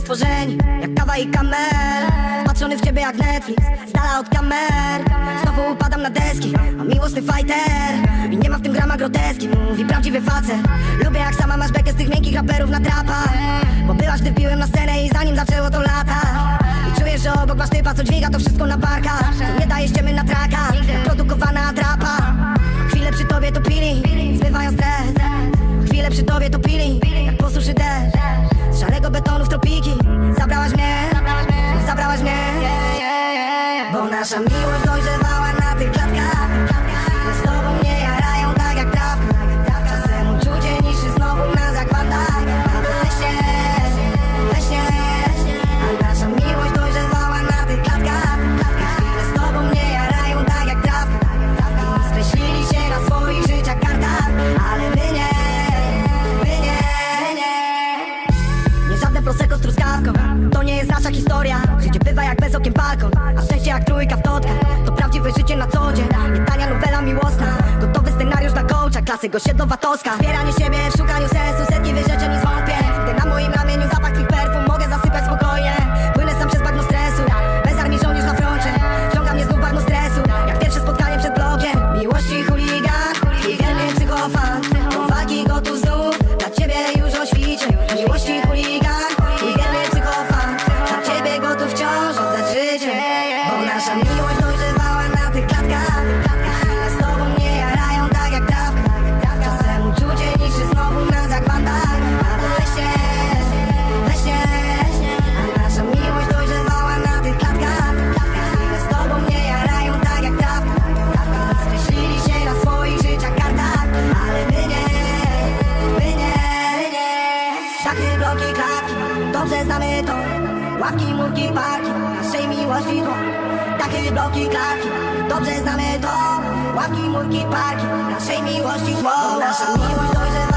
stworzeń Jak kawa i kamel. Patrzony w ciebie jak Netflix Z dala od kamer. Znowu upadam na deski A miłosny fighter. I nie ma w tym grama groteski Mówi prawdziwy facet. Lubię jak sama masz bekę z tych miękkich raperów na trapach. Bo byłaś, gdy wbiłem na scenę I zanim zaczęło to lata. I czujesz, że obok masz typa, co dźwiga to wszystko na barkach. Nie daje ściemy na traka prosecco z truskawką. To nie jest nasza historia. Życie bywa jak bez okien balkon. A szczęście jak trójka w totka To prawdziwe życie na co dzień. Nie tania nowela miłosna. Gotowy scenariusz na coacha. Klasy osiedlowatowska Zbieranie siebie w szukaniu sensu. Setki wyrzeczeń i zwątpień. Gdy na moim ramieniu zapach tych perfum dobrze znamy to. Ławki, murki, parki, naszej miłości tło Takie bloki, klatki, dobrze znamy to. Ławki, murki, parki, naszej miłości tło Nasza miłość dojrzewa